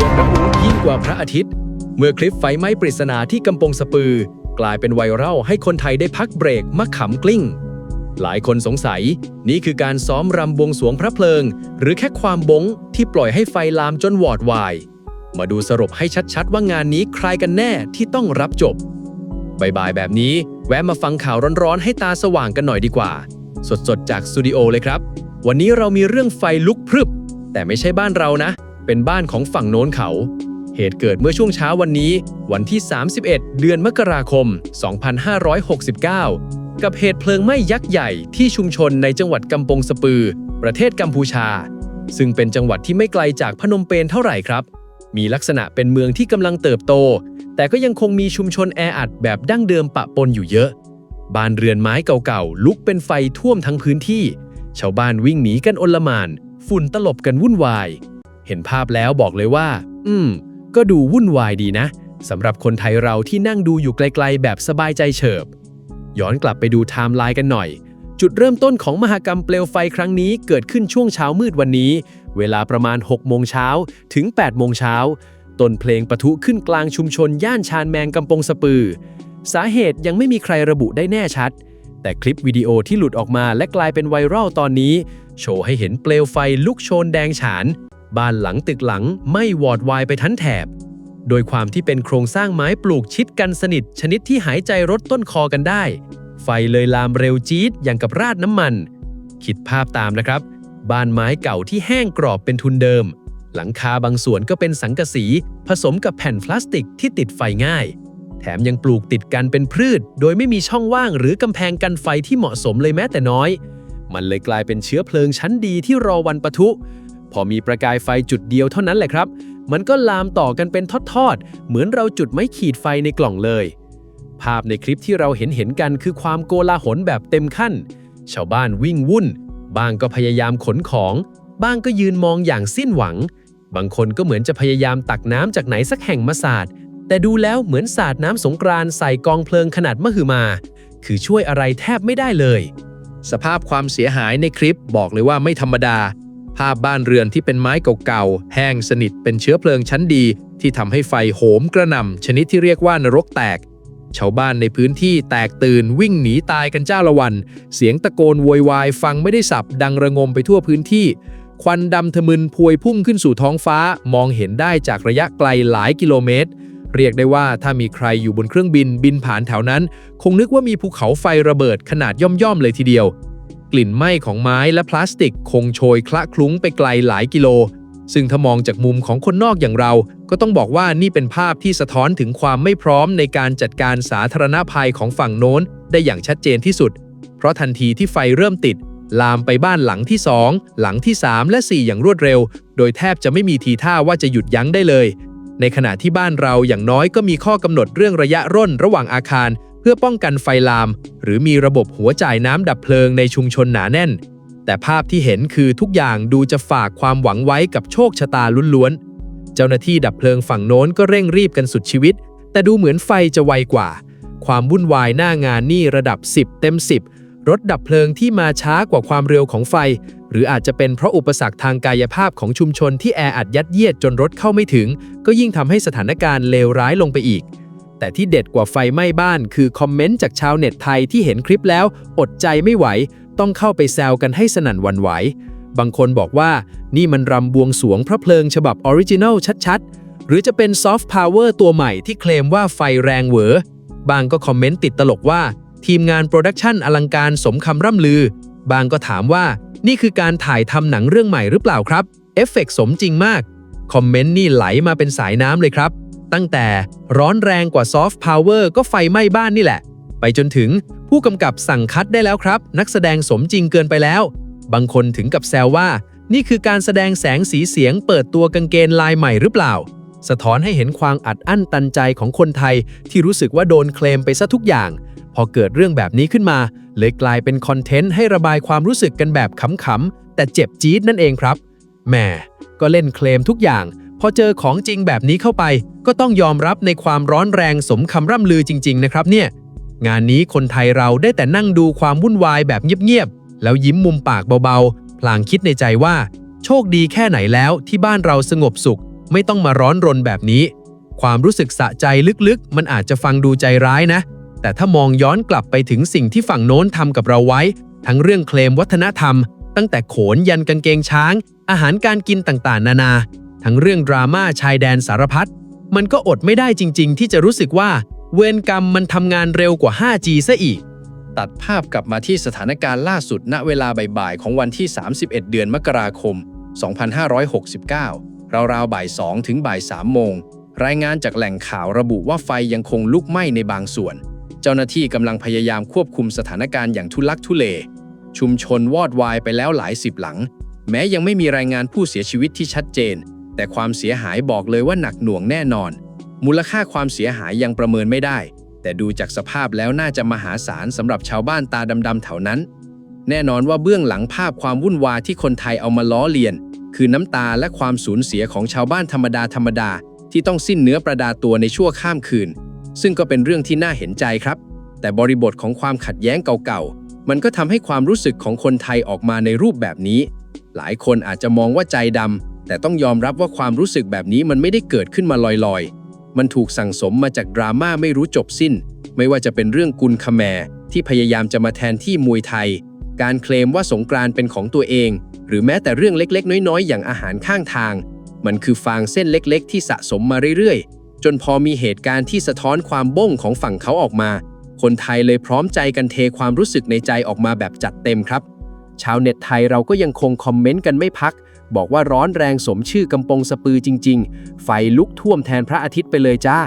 ือดระอุยิ่งกว่าพระอาทิตย์ เมื่อคลิปไฟไหม้ปริศนาที่กำปงสปือ กลายเป็นไวรัลให้คนไทยได้พักเบรกมะขำกลิ้ง หลายคนสงสัย นี่คือการซ้อมรำบวงสวงพระเพลิง หรือแค่ความบงที่ปล่อยให้ไฟลามจนวอดวาย มาดูสรุปให้ชัดๆว่างานนี้ใครกันแน่ที่ต้องรับจบบ่ายๆแบบนี้ แวะมาฟังข่าวร้อนๆให้ตาสว่างกันหน่อยดีกว่า สดๆจากสตูดิโอเลยครับ วันนี้เรามีเรื่องไฟลุกพรึบ แต่ไม่ใช่บ้านเรานะ เป็นบ้านของฝั่งโน้นเขา เหตุเกิดเมื่อช่วงเช้าวันนี้ วันที่ 31 เดือนมกราคม 2569 กับเหตุเพลิงไหม้ยักษ์ใหญ่ที่ชุมชนในจังหวัดกำปงสปือ ประเทศกัมพูชา ซึ่งเป็นจังหวัดที่ไม่ไกลจากพนมเปญเท่าไหร่ครับ มีลักษณะเป็นเมืองที่กำลังเติบโต แต่ก็ยังคงมีชุมชนแออัดแบบดั้งเดิมปะปนอยู่เยอะ บ้านเรือนไม้เก่าๆลุกเป็นไฟท่วมทั้งพื้นที่ ชาวบ้านวิ่งหนีกันอลมานฝุ่นตลบกันวุ่นวาย เห็นภาพแล้วบอกเลยว่า อืม ก็ดูวุ่นวายดีนะสำหรับคนไทยเราที่นั่งดูอยู่ไกลๆ แบบสบายใจเฉิบ ย้อนกลับไปดูไทม์ไลน์กันหน่อย จุดเริ่มต้นของมหกรรมเปลวไฟครั้งนี้เกิดขึ้นช่วงเช้ามืดวันนี้ เวลาประมาณ 6 โมงเช้าถึง 8 โมงเช้าต้นเพลงปะทุขึ้นกลางชุมชนย่านชานแมงกำปงสปือ สาเหตุยังไม่มีใครระบุได้แน่ชัด แต่คลิปวิดีโอที่หลุดออกมาและกลายเป็นไวรัลตอนนี้ โชว์ให้เห็นเปลวไฟลุกโชนแดงฉาน บ้านหลังตึกหลังไม่วอดวายไปทั้งแถบ โดยความที่เป็นโครงสร้างไม้ปลูกชิดกันสนิท ชนิดที่หายใจรดต้นคอกันได้ ไฟเลยลามเร็วจี๊ดอย่างกับราดน้ำมัน คิดภาพตามนะครับ บ้านไม้เก่าที่แห้งกรอบเป็นทุนเดิม หลังคาบางส่วนก็เป็นสังกะสี ผสมกับแผ่นพลาสติกที่ติดไฟง่าย แถมยังปลูกติดกันเป็นพืช โดยไม่มีช่องว่างหรือกำแพงกันไฟที่เหมาะสมเลยแม้แต่น้อย มันเลยกลายเป็นเชื้อเพลิงชั้นดีที่รอวันปะทุ พอมีประกายไฟจุดเดียวเท่านั้นแหละครับ มันก็ลามต่อกันเป็นทอดๆ เหมือนเราจุดไม้ขีดไฟในกล่องเลย ภาพในคลิปที่เราเห็นเห็นกันคือความโกลาหลแบบเต็มขั้น ชาวบ้านวิ่งวุ่น บางก็พยายามขนของบ้างก็ยืนมองอย่างสิ้นหวัง บางคนก็เหมือนจะพยายามตักน้ำจากไหนสักแห่งมาสาด แต่ดูแล้วเหมือนสาดน้ำสงกรานใส่กองเพลิงขนาดมหึมา คือช่วยอะไรแทบไม่ได้เลย สภาพความเสียหายในคลิปบอกเลยว่าไม่ธรรมดา ภาพบ้านเรือนที่เป็นไม้เก่าๆ แห้งสนิทเป็นเชื้อเพลิงชั้นดี ที่ทำให้ไฟโหมกระหน่ำชนิดที่เรียกว่านรกแตก ชาวบ้านในพื้นที่แตกตื่นวิ่งหนีตายกันจ้าละวัน เสียงตะโกนโวยวายฟังไม่ได้สับดังระงมไปทั่วพื้นที่ ควันดำทะมึนพวยพุ่งขึ้นสู่ท้องฟ้ามองเห็นได้จากระยะไกลหลายกิโลเมตร เรียกได้ว่าถ้ามีใครอยู่บนเครื่องบินบินผ่านแถวนั้น คงนึกว่ามีภูเขาไฟระเบิดขนาดย่อมๆเลยทีเดียว กลิ่นไหม้ของไม้และพลาสติกคงโชยคละคลุ้งไปไกลหลายกิโล ซึ่งถ้ามองจากมุมของคนนอกอย่างเรา ก็ต้องบอกว่านี่เป็นภาพที่สะท้อนถึงความไม่พร้อมในการจัดการสาธารณภัยของฝั่งโน้น ได้อย่างชัดเจนที่สุด เพราะทันทีที่ไฟเริ่มติด ลามไปบ้านหลังที่ 2 หลังที่ 3 และ 4 อย่างรวดเร็ว โดยแทบจะไม่มีทีท่าว่าจะหยุดยั้งได้เลย ในขณะที่บ้านเราอย่างน้อยก็มีข้อกำหนดเรื่องระยะร่นระหว่างอาคาร เพื่อป้องกันไฟลาม หรือมีระบบหัวจ่ายน้ำดับเพลิงในชุมชนหนาแน่น แต่ภาพที่เห็นคือทุกอย่างดูจะฝากความหวังไว้กับโชคชะตาล้วนๆ เจ้าหน้าที่ดับเพลิงฝั่งโน้นก็เร่งรีบกันสุดชีวิต แต่ดูเหมือนไฟจะไวกว่า ความวุ่นวายหน้างานนี่ระดับ 10 เต็ม 10 รถดับเพลิงที่มาช้ากว่าความเร็วของไฟ หรืออาจจะเป็นเพราะอุปสรรคทางกายภาพของชุมชนที่แออัดยัดเยียดจนรถเข้าไม่ถึง ก็ยิ่งทำให้สถานการณ์เลวร้ายลงไปอีก แต่ที่เด็ดกว่าไฟไหม้บ้านคือคอมเมนต์จากชาวเน็ตไทยที่เห็นคลิปแล้ว อดใจไม่ไหว ต้องเข้าไปแซวกันให้สนั่นวันไหว บางคนบอกว่านี่มันรำบวงสวงพระเพลิงฉบับออริจินัลชัดๆ หรือจะเป็นซอฟต์พาวเวอร์ตัวใหม่ที่เคลมว่าไฟแรงเหวอบางก็คอมเมนต์ติดตลกว่า ทีมงานโปรดักชันอลังการสมคำร่ำลือ บางก็ถามว่า นี่คือการถ่ายทำหนังเรื่องใหม่หรือเปล่าครับเอฟเฟกต์สมจริงมาก คอมเมนต์นี่ไหลมาเป็นสายน้ำเลยครับ ตั้งแต่ร้อนแรงกว่าซอฟต์พาวเวอร์ก็ไฟไหม้บ้านนี่แหละ ไปจนถึงผู้กำกับสั่งคัดได้แล้วครับ นักแสดงสมจริงเกินไปแล้ว บางคนถึงกับแซวว่า นี่คือการแสดงแสงสีเสียงเปิดตัวกางเกงลายใหม่หรือเปล่า สะท้อนให้เห็นความอัดอั้นตันใจของคนไทย ที่รู้สึกว่าโดนเคลมไปซะทุกอย่าง พอเกิดเรื่องแบบนี้ขึ้นมา เลยกลายเป็นคอนเทนต์ให้ระบายความรู้สึกกันแบบขำๆแต่เจ็บจี๊ดนั่นเองครับแหมก็เล่นเคลมทุกอย่าง พอเจอของจริงแบบนี้เข้าไป ก็ต้องยอมรับในความร้อนแรงสมคำร่ำลือจริง ๆ นะครับเนี่ย งานนี้คนไทยเราได้แต่นั่งดูความวุ่นวายแบบเงียบๆ แล้วยิ้มมุมปากเบาๆ พลางคิดในใจว่า โชคดีแค่ไหนแล้วที่บ้านเราสงบสุข ไม่ต้องมาร้อนรนแบบนี้ ความรู้สึกสะใจลึกๆ มันอาจจะฟังดูใจร้ายนะ แต่ถ้ามองย้อนกลับไปถึงสิ่งที่ฝั่งโน้นทำกับเราไว้ ทั้งเรื่องเคลมวัฒนธรรม ตั้งแต่โขนยันกางเกงช้าง อาหารการกินต่างๆ นานา ทั้งเรื่องดราม่าชายแดนสารพัดมันก็อดไม่ได้จริง ๆ ที่จะรู้สึกว่า เวรกรรมมันทำงานเร็วกว่า 5G ซะอีก ตัดภาพกลับมาที่สถานการณ์ล่าสุดณเวลาบ่ายๆของวันที่ 31 เดือนมกราคม 2569 ราวๆบ่าย2ถึงบ่าย3โมง รายงานจากแหล่งข่าวระบุว่าไฟยังคงลุกไหม้ในบางส่วน เจ้าหน้าที่กำลังพยายามควบคุมสถานการณ์อย่างทุลักทุเล ชุมชนวอดวายไปแล้วหลายสิบหลัง แม้ยังไม่มีรายงานผู้เสียชีวิตที่ชัดเจน แต่ความเสียหายบอกเลยว่าหนักหน่วงแน่นอน มูลค่าความเสียหายยังประเมินไม่ได้ แต่ดูจากสภาพแล้วน่าจะมหาศาลสำหรับชาวบ้านตาดำๆแถวนั้น แน่นอนว่าเบื้องหลังภาพความวุ่นวายที่คนไทยเอามาล้อเลียน คือน้ำตาและความสูญเสียของชาวบ้านธรรมดาธรรมดาที่ต้องสิ้นเนื้อประดาตัวในชั่วข้ามคืน ซึ่งก็เป็นเรื่องที่น่าเห็นใจครับ แต่บริบทของความขัดแย้งเก่าๆ มันก็ทำให้ความรู้สึกของคนไทยออกมาในรูปแบบนี้ หลายคนอาจจะมองว่าใจดำ แต่ต้องยอมรับว่าความรู้สึกแบบนี้มันไม่ได้เกิดขึ้นมาลอยๆ มันถูกสั่งสมมาจากดราม่าไม่รู้จบสิ้น ไม่ว่าจะเป็นเรื่องกุลคแมที่พยายามจะมาแทนที่มวยไทย การเคลมว่าสงกรานต์เป็นของตัวเอง หรือแม้แต่เรื่องเล็กๆ น้อยๆ อย่างอาหารข้างทาง มันคือฟางเส้นเล็กๆ ที่สะสมมาเรื่อยๆ จนพอมีเหตุการณ์ที่สะท้อนความบ้งของฝั่งเขาออกมา คนไทยเลยพร้อมใจกันเทความรู้สึกในใจออกมาแบบจัดเต็มครับ ชาวเน็ตไทยเราก็ยังคงคอมเมนต์กันไม่พัก บอกว่าร้อนแรงสมชื่อกำปงสปือจริง ๆ ไฟลุกท่วมแทนพระอาทิตย์ไปเลยจ้า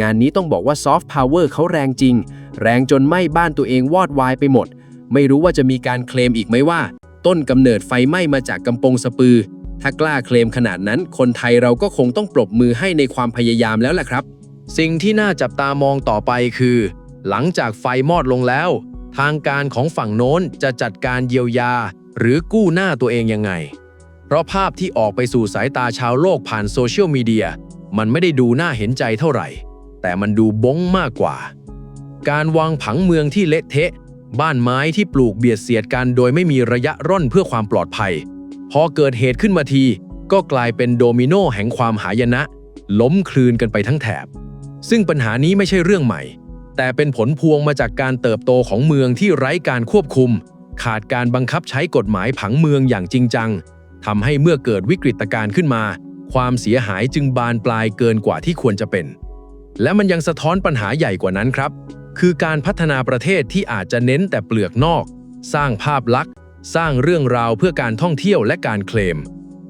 งานนี้ต้องบอกว่าซอฟต์พาวเวอร์เขาแรงจริง แรงจนไหม้บ้านตัวเองวอดวายไปหมด ไม่รู้ว่าจะมีการเคลมอีกไหมว่า ต้นกำเนิดไฟไหม้มาจากกำปงสปือ ถ้ากล้าเคลมขนาดนั้น คนไทยเราก็คงต้องปรบมือให้ในความพยายามแล้วแหละครับ สิ่งที่น่าจับตามองต่อไปคือ หลังจากไฟมอดลงแล้ว ทางการของฝั่งโน้นจะจัดการเยียวยา หรือกู้หน้าตัวเองยังไง เพราะภาพที่ออกไปสู่สายตาชาวโลกผ่านโซเชียลมีเดียมันไม่ได้ดูน่าเห็นใจเท่าไหร่ แต่มันดูบ้งมากกว่า การวางผังเมืองที่เละเทะ บ้านไม้ที่ปลูกเบียดเสียดกันโดยไม่มีระยะร่อนเพื่อความปลอดภัย พอเกิดเหตุขึ้นมาที ก็กลายเป็นโดมิโนแห่งความหายนะ ล้มคลืนกันไปทั้งแถบ ซึ่งปัญหานี้ไม่ใช่เรื่องใหม่ แต่เป็นผลพวงมาจากการเติบโตของเมืองที่ไร้การควบคุม ขาดการบังคับใช้กฎหมายผังเมืองอย่างจริงจัง ทำให้เมื่อเกิดวิกฤตการณ์ขึ้นมา ความเสียหายจึงบานปลายเกินกว่าที่ควรจะเป็น และมันยังสะท้อนปัญหาใหญ่กว่านั้นครับ คือการพัฒนาประเทศที่อาจจะเน้นแต่เปลือกนอก สร้างภาพลักษณ์ สร้างเรื่องราวเพื่อการท่องเที่ยวและการเคลม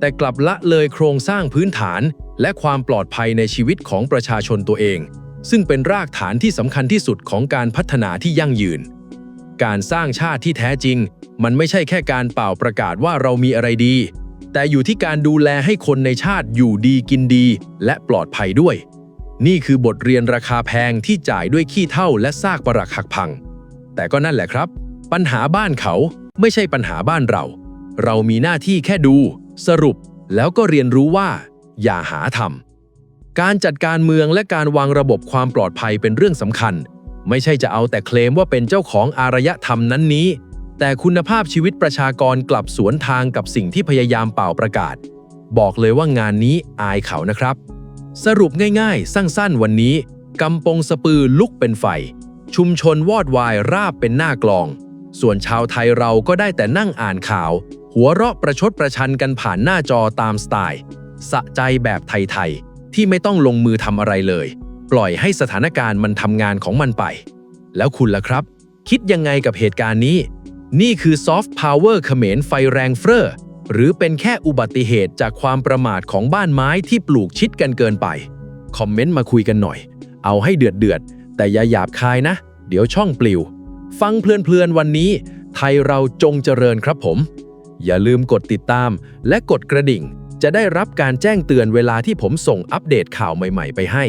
แต่กลับละเลยโครงสร้างพื้นฐาน และความปลอดภัยในชีวิตของประชาชนตัวเอง ซึ่งเป็นรากฐานที่สำคัญที่สุดของการพัฒนาที่ยั่งยืน การสร้างชาติที่แท้จริง มันไม่ใช่แค่การเป่าประกาศว่าเรามีอะไรดี แต่อยู่ที่การดูแลให้คนในชาติอยู่ดีกินดี และปลอดภัยด้วย นี่คือบทเรียนราคาแพงที่จ่ายด้วยขี้เท่าและซากปรักหักพัง แต่ก็นั่นแหละครับ ปัญหาบ้านเขาไม่ใช่ปัญหาบ้านเรา เรามีหน้าที่แค่ดู สรุป แล้วก็เรียนรู้ว่า อย่าหาทำการจัดการเมืองและการวางระบบความปลอดภัยเป็นเรื่องสำคัญ ไม่ใช่จะเอาแต่เคลมว่าเป็นเจ้าของอารยธรรมนั้นนี้ แต่คุณภาพชีวิตประชากรกลับสวนทางกับสิ่งที่พยายามเป่าประกาศ บอกเลยว่างานนี้อายเขานะครับ สรุปง่ายๆ สั้นๆวันนี้กำปงสปือลุกเป็นไฟ ชุมชนวอดวายราบเป็นหน้ากลอง ส่วนชาวไทยเราก็ได้แต่นั่งอ่านข่าว หัวเราะประชดประชันกันผ่านหน้าจอตามสไตล์ สะใจแบบไทยๆที่ไม่ต้องลงมือทำอะไรเลย ปล่อยให้สถานการณ์มันทำงานของมันไป แล้วคุณล่ะครับ คิดยังไงกับเหตุการณ์นี้ นี่คือซอฟต์พาวเวอร์เขมรไฟแรงเฟ้อหรือเป็นแค่อุบัติเหตุจากความประมาทของบ้านไม้ที่ปลูกชิดกันเกินไป คอมเมนต์มาคุยกันหน่อย เอาให้เดือดเดือด แต่อย่าหยาบคายนะ เดี๋ยวช่องปลิว ฟังเพลินๆวันนี้ ไทยเราจงเจริญครับผม อย่าลืมกดติดตาม และกดกระดิ่ง จะได้รับการแจ้งเตือนเวลาที่ผมส่งอัปเดตข่าวใหม่ ๆ ไปให้